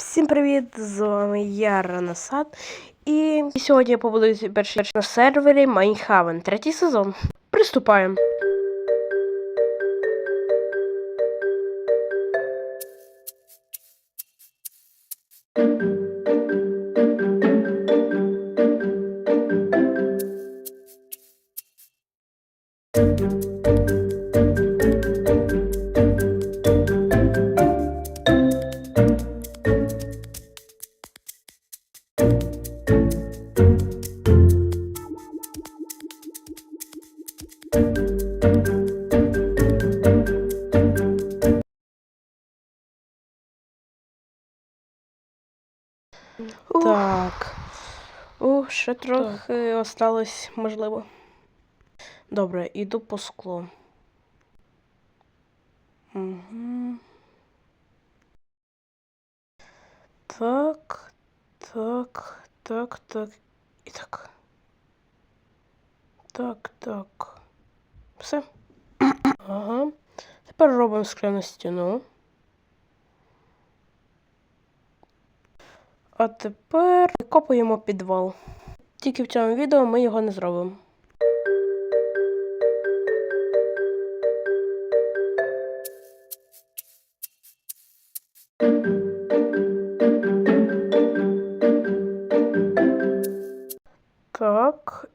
Всім привіт! З вами я Ранасад. І сьогодні я побудую перший на сервері Майнхавен, третій сезон. Приступаємо. Так. О, ще трохи осталось, можливо. Добре, іду по скло. Угу. Так, так, так, так. І так. Так, так. Все. Ага. Тепер робимо скляну стіну. А тепер копаємо підвал. Тільки в цьому відео ми його не зробимо. Так.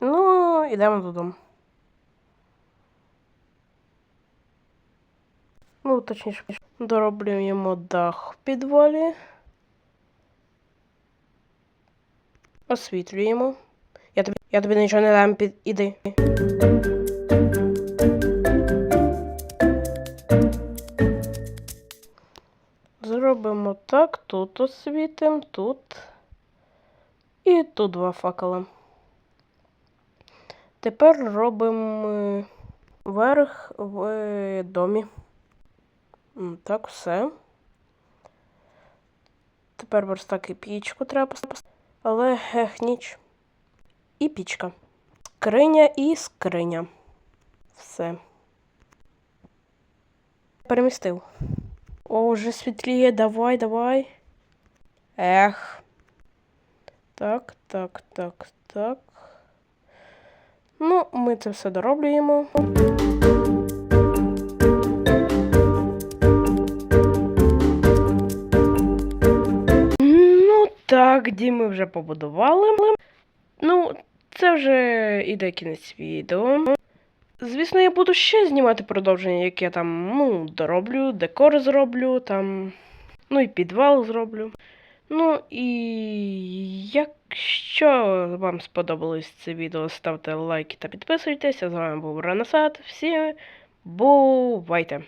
Ну, йдемо додому. Ну, точніше, дороблюємо дах в підвалі. Освітлюємо. Я тобі, я тобі нічого не дам під. Іди. Зробимо так, тут освітимо, тут. І тут два факела. Тепер робимо верх в домі. Так, все. Тепер верстак і пічку треба поставити. Але ех, ніч. І пічка. Скриня і скриня. Все. Перемістив. О, вже світліє, давай, давай. Ех. Так, так, так, так. Ну, ми це все дороблюємо. Так, дім ми вже побудували. Ну, це вже іде кінець відео. Звісно, я буду ще знімати продовження, як я там, ну, дороблю, декор зроблю, там, ну і підвал зроблю. Ну і якщо вам сподобалось це відео, ставте лайки та підписуйтесь. З вами був Ранасад. Всім бувайте!